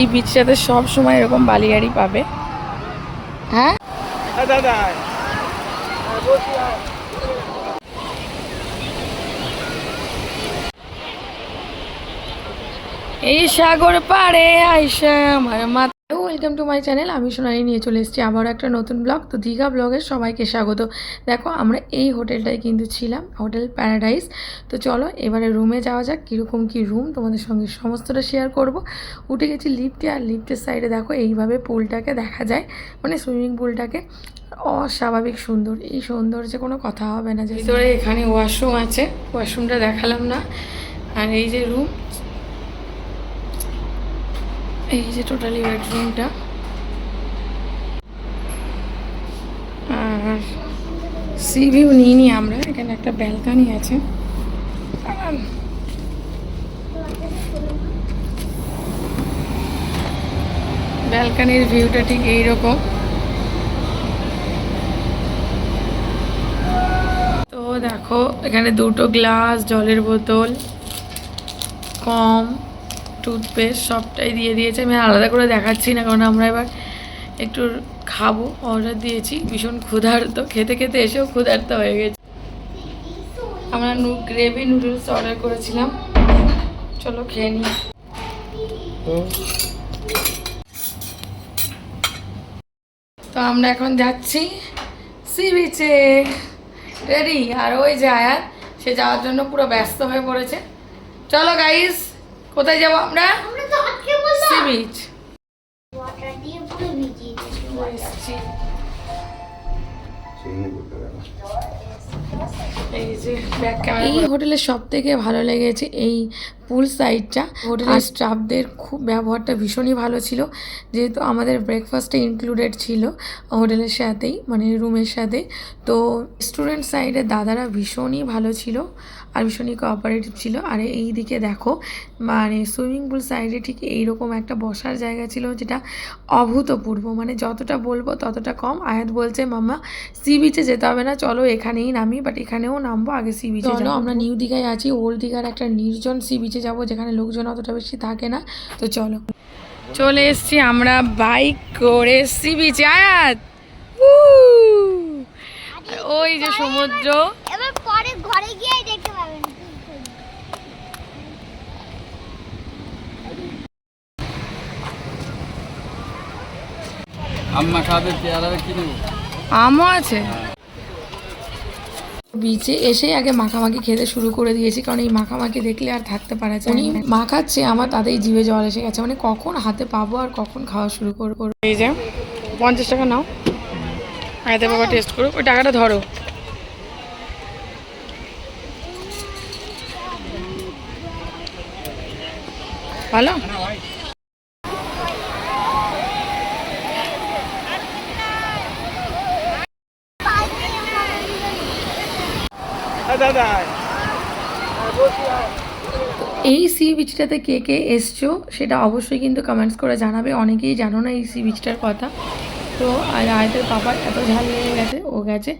এই বিচটাতে সব সময় এরকম বালিয়াড়ি পাবে। হ্যাঁ? এই সাগর পারে আইসা আমার মাথা ওয়েলকাম টু মাই চ্যানেল আমি সোনালি নিয়ে চলে এসেছি আবারও একটা নতুন ব্লগ তো দীঘা ব্লগের সবাইকে স্বাগত। দেখো, আমরা এই হোটেলটায় কিন্তু ছিলাম, হোটেল প্যারাডাইস। তো চলো, এবারে রুমে যাওয়া যাক, কীরকম কী রুম তোমাদের সঙ্গে সমস্তটা শেয়ার করব। উঠে গেছি লিফটে আর লিফটের সাইডে দেখো, এইভাবে পুলটাকে দেখা যায় মানে সুইমিং পুলটাকে। অস্বাভাবিক সুন্দর, এই সৌন্দর্যে কোনো কথা হবে না। যে এখানে ওয়াশরুম আছে ওয়াশরুমটা দেখালাম না। আর এই যে রুম এই যে টোটালি বেডরুমটা আর সি ভিউ নিয়ে আমরা, এখানে একটা ব্যালকানি আছে। ব্যালকানির ভিউটা ঠিক এইরকম। তো দেখো, এখানে দুটো গ্লাস জলের বোতল, কম। টুথপেস্ট সবটাই দিয়ে দিয়েছে। আমি আলাদা করে দেখাচ্ছি না, কারণ আমরা এবার একটু খাব। অর্ডার দিয়েছি, ভীষণ ক্ষুধার্ত। খেতে খেতে এসেও ক্ষুধার্ত হয়ে গেছে। আমরা নু গ্রেভি নুডলস অর্ডার করেছিলাম। চলো খেয়ে নিই। তো আমরা এখন যাচ্ছি সি বিচে রেডি আর ওই যে আয়াত, সে যাওয়ার জন্য পুরো ব্যস্ত হয়ে পড়েছে। চলো গাইস কোথায় যাব আমরা? আমরা তো আজকে সি বিচ এই হোটেলে ব্যাক এই হোটেলের সব থেকে ভালো লেগেছে এই পুল সাইডটা হোটেলের স্টাফদের খুব ব্যবহারটা ভীষণই ভালো ছিল। যেহেতু আমাদের ব্রেকফাস্টে ইনক্লুডেড ছিল হোটেলের সাথেই মানে রুমের সাথে। তো স্টুডেন্ট সাইডের দাদারা ভীষণই ভালো ছিল আর ভীষণই কোঅপারেটিভ ছিল। আর এই দিকে দেখো মানে সুইমিং পুল সাইডে ঠিক এইরকম একটা বসার জায়গা ছিল যেটা অভূতপূর্ব। মানে যতটা বলব ততটা কম। আয়াত বলছে মামা সি বিচে যেতে হবে না চলো এখানেই নামি বাট এখানেও নামবো আগে সি বিচে চলো আমরা নিউ দীঘায় আছি ওল্ড দীঘার একটা নির্জন সি বিচে যাব যেখানে লোকজন অতটা বেশি থাকে না তো চলো। চলে এসছি আমরা বাইক করে সি বিচে আয়াত ওই যে সমুদ্র। এবার পরে ঘরে গিয়ে দেখতে পাবেন। আম্মা খাবে পেয়ারা কিনে আমও আছে। বিচে এসে আগে মাখামাখি খেতে শুরু করে দিয়েছি কারণ এই মাখামাখি দেখলে আর থাকতে পারা যায় উনি মাখাচ্ছে আমার তাতেই জিভে জল এসে গেছে। মানে কখন হাতে পাবো আর কখন খাওয়া শুরু করব? এই যে পঞ্চাশ টাকা নাও। আয়াতে বাবা টেস্ট করো ওই টাকাটা ধরো। ভালো? এই সি বিচটাতে কে কে এসছো সেটা অবশ্যই কিন্তু কমেন্টস করে জানাবে। অনেকেই জানো না এই সি বিচটার কথা। তো আর আয়তের পাপার এত ঝাল লেগে গেছে ও গেছে।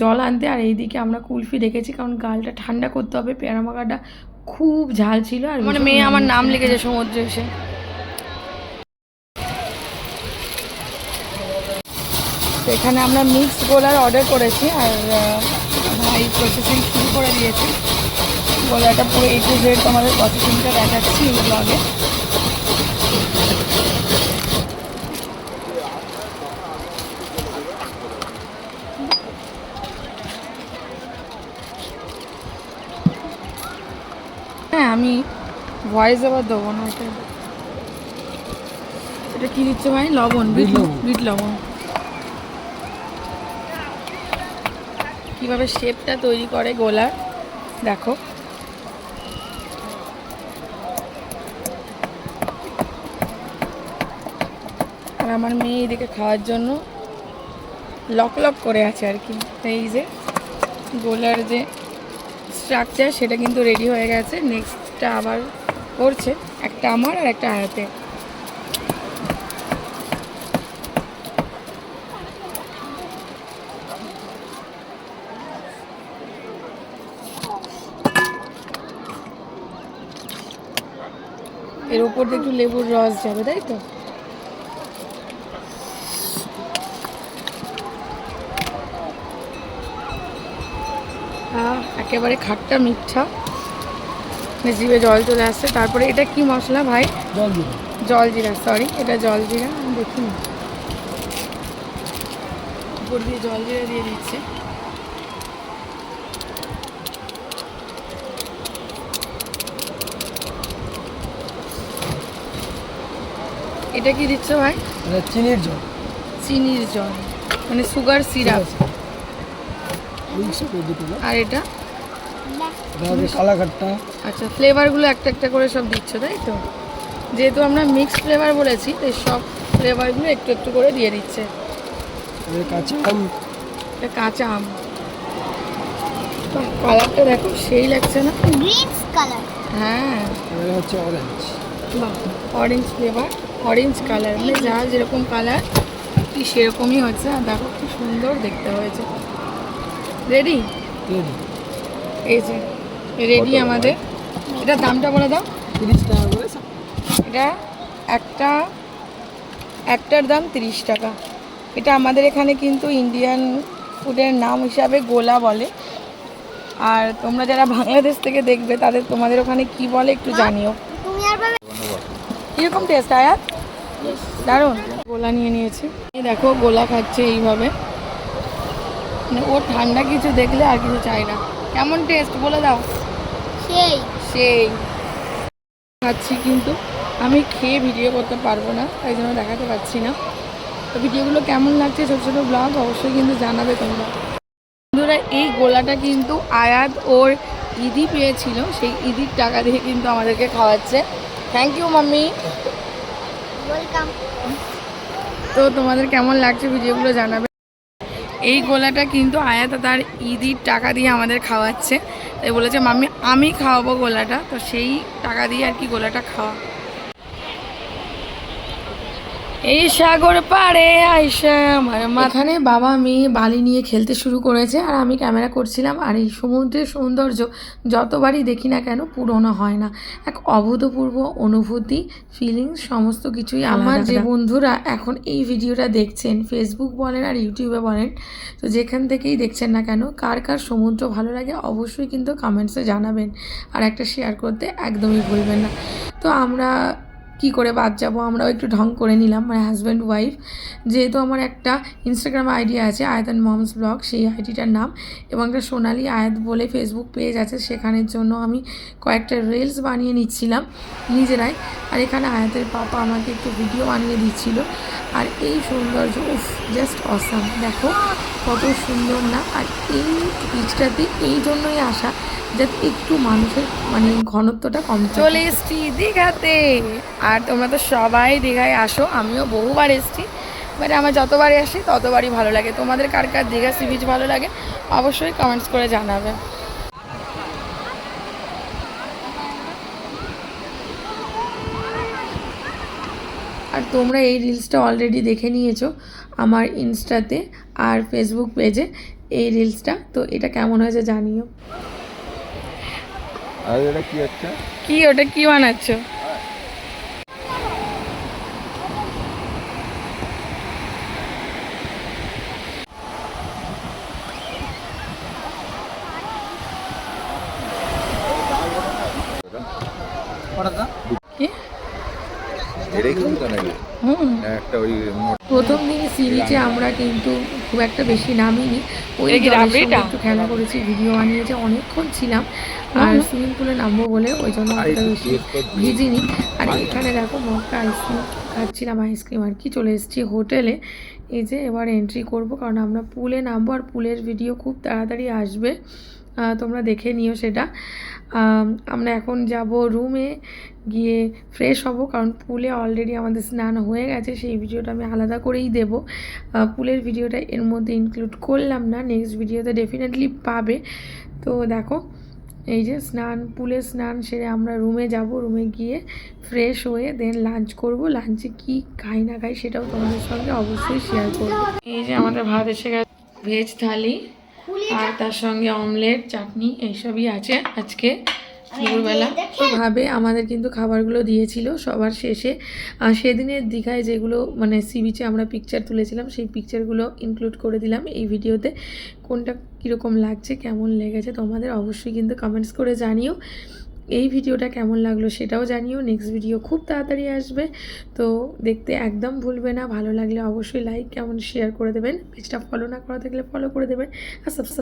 জল আনতে আর এইদিকে আমরা কুলফি দেখেছি কারণ গালটা ঠান্ডা করতে হবে। পেয়ারা মাখাটা খুব ঝাল ছিল আর মানে মেয়ে আমার নাম লিখেছে সমুদ্রে এসে। এখানে আমরা মিক্সড গোলার অর্ডার করেছি আর ভাই প্রসেসিং শুরু করে দিয়েছে। গোলাটা পুরো এ টু জেড তোমাদের প্রসেসিংটা দেখাচ্ছি এই ব্লগে হ্যাঁ আমি ভয়েস আবার দেবো না এটা এটা কি দিচ্ছে ভাই? লবণ বিট বিট লবণ। কীভাবে শেপটা তৈরি করে গোলার দেখো। আর আমার মেয়ে এদিকে খাওয়ার জন্য লক লক করে আছে আর কি। এই যে গোলার যে স্ট্রাকচার সেটা কিন্তু রেডি হয়ে গেছে। নেক্সটটা আবার করছে। একটা আমার আর একটা আয়াতে এর উপর দিয়ে একটু লেবুর রস যাবে তাই তো? একেবারে খাট্টা মিঠা। মানে জিভে জল চলে আসছে। তারপরে এটা কি মশলা ভাই? জল জিরা। সরি এটা জল জিরা আমি দেখি উপর দিয়ে জল জিরা দিয়ে দিচ্ছে। এটা কি দিচ্ছ ভাই? এটা চিনির জল। চিনির জল। মানে সুগার সিরাপ আর এটা? কালাকাট্টা আচ্ছা ফ্লেভারগুলো একটা একটা করে সব দিচ্ছ তাই তো? যেহেতু আমরা মিক্স ফ্লেভার বলেছি তাই সব ফ্লেভারগুলো একটু একটু করে দিয়ে দিচ্ছে। কাঁচা আম। এটা কাঁচা আম। কালারটা দেখো সেই লাগছে না? গ্রিন কালার হ্যাঁ। হচ্ছে অরেঞ্জ বাহ অরেঞ্জ ফ্লেভার অরেঞ্জ কালার মানে যা যেরকম কালার ঠিক সেরকমই হচ্ছে। আর দেখো কি সুন্দর দেখতে হয়েছে। রেডি রেডি এই যে রেডি আমাদের। এটা দামটা বলে দাও। তিরিশ টাকা করে এটা একটা একটার দাম তিরিশ টাকা। এটা আমাদের এখানে কিন্তু ইন্ডিয়ান ফুডের নাম হিসাবে গোলা বলে। আর তোমরা যারা বাংলাদেশ থেকে দেখবে তাদের তোমাদের ওখানে কি বলে একটু জানিও। তুমি আর পাবে কীরকম টেস্ট আয়াত? দারুণ। গোলা নিয়ে নিয়েছি। দেখো গোলা খাচ্ছে এইভাবে। মানে ও ঠান্ডা কিছু দেখলে আর কিছু চাই না। কেমন টেস্ট বলে দাও? সেই। সেই। খাচ্ছি কিন্তু। আমি খেয়ে ভিডিও করতে পারব না তাই জন্য দেখাতে পারছি না। তো ভিডিওগুলো কেমন লাগছে ছোটো ছোটো ব্লগ অবশ্যই কিন্তু জানাবে তোমরা। বন্ধুরা এই গোলাটা কিন্তু আয়াত ওর ইদি পেয়েছিল। সেই ইদির টাকা দিয়ে কিন্তু আমাদেরকে খাওয়াচ্ছে। থ্যাংক ইউ মাম্মি তো তোমাদের কেমন লাগছে ভিডিওগুলো জানাবে? এই গোলাটা কিন্তু আয়াত তার ঈদির টাকা দিয়ে আমাদের খাওয়াচ্ছে। তাই বলেছে মামি আমি খাওয়াবো গোলাটা। তো সেই টাকা দিয়ে আর কি গোলাটা খাওয়া এই সাগর পাড়ে আইসা। আমার মাথানে বাবা মেয়ে বালি নিয়ে খেলতে শুরু করেছে আর আমি ক্যামেরা করছিলাম আর এই সমুদ্রের সৌন্দর্য যতবারই দেখি না কেন পুরনো হয় না। এক অভূতপূর্ব অনুভূতি ফিলিংস সমস্ত কিছুই আমার যে বন্ধুরা এখন এই ভিডিওটা দেখছেন ফেসবুক বলেন আর ইউটিউবে বলেন তো যেখান থেকেই দেখছেন না কেন কার কার সমুদ্র ভালো লাগে অবশ্যই কিন্তু কমেন্টসে জানাবেন। আর একটা শেয়ার করতে একদমই ভুলবেন না। তো আমরা কি করে বাদ যাব? আমরাও একটু ঢং করে নিলাম মানে হাজব্যান্ড ওয়াইফ যেহেতু আমার একটা ইনস্টাগ্রাম আইডি আছে, আয়াতন মমস ব্লগ, সেই আইডিটার নাম। এবং একটা সোনালি আয়াত বলে ফেসবুক পেজ আছে, সেখানের জন্য আমি কয়েকটা রিলস বানিয়ে নিচ্ছিলাম নিজেরাই। আর এখানে আয়াতের পাপা আমাকে একটু ভিডিও বানিয়ে দিচ্ছিল। আর এই সৌন্দর্য, উফ জাস্ট অসাম দেখো কত সুন্দর না? আর এই বীজটাতে এই জন্যই আসা যাতে একটু মানুষের মানে ঘনত্বটা কম চলে এসছি দীঘাতে। আর তোমরা তো সবাই দীঘায় আসো, আমিও বহুবার এসছি। বাট আমার যতবারই আসি, ততবারই ভালো লাগে। তোমাদের কার কার দীঘা সি বিচ ভালো লাগে, অবশ্যই কমেন্টস করে জানাবে। আর তোমরা এই রিলসটা অলরেডি দেখে নিয়েছো আমার ইনস্টাতে আর ফেসবুক পেজে এই রিলসটা তো এটা কেমন হয়েছে জানিও। আর এটা কি হচ্ছে? কি ওটা কি বানাচ্ছ কটাটা কি এটাই কিন্তু তো নাকি হুম না, একটা ওই মোট- প্রথম দিন সি বিচে আমরা কিন্তু খুব একটা বেশি নামিনি। ওই? একটু খেলা করেছি ভিডিও বানিয়েছে অনেকক্ষণ ছিলাম। আর সুইমিং পুলে নামবো বলে ওই জন্য অতটা বেশি ভিজিনি। আর এখানে দেখো মক্কা আইসক্রিম খাচ্ছিলাম আইসক্রিম আর কি চলে এসেছি হোটেলে। এই যে এবার এন্ট্রি করব কারণ আমরা পুলে নামবো আর পুলের ভিডিও খুব তাড়াতাড়ি আসবে। তোমরা দেখে নিও সেটা। আমরা এখন যাব রুমে গিয়ে ফ্রেশ হব, কারণ পুলে অলরেডি আমাদের স্নান হয়ে গেছে, সেই ভিডিওটা আমি আলাদা করেই দেবো। পুলের ভিডিওটা এর মধ্যে ইনক্লুড করলাম না নেক্সট ভিডিওতে ডেফিনেটলি পাবে। তো দেখো, এই যে স্নান, পুলে স্নান সেরে আমরা রুমে যাব রুমে গিয়ে ফ্রেশ হয়ে দেন লাঞ্চ করব। লাঞ্চে কি খাই না খাই সেটাও তোমাদের সঙ্গে অবশ্যই শেয়ার করব। এই যে আমাদের ভাত এসে গেছে ভেজ থালি। আর তার সঙ্গে অমলেট, চাটনি এইসবই আছে আজকে দুপুরবেলা। ভাবে আমাদের কিন্তু খাবারগুলো দিয়েছিল সবার শেষে। আর সেদিনের দীঘায় যেগুলো মানে সি বিচে আমরা পিকচার তুলেছিলাম, সেই পিকচারগুলো ইনক্লুড করে দিলাম এই ভিডিওতে। কোনটা কীরকম লাগছে, কেমন লেগেছে তোমাদের অবশ্যই কিন্তু কমেন্টস করে জানিও। এই ভিডিওটা কেমন লাগল সেটাও জানিও নেক্সট ভিডিও খুব তাড়াতাড়ি আসবে। তো দেখতে একদম ভুলবে না, ভালো লাগলে অবশ্যই লাইক কেমন শেয়ার করে দেবেন। পেজটা ফলো না করা থাকলে ফলো করে দেবেন। আর সাবস্ক্রাইব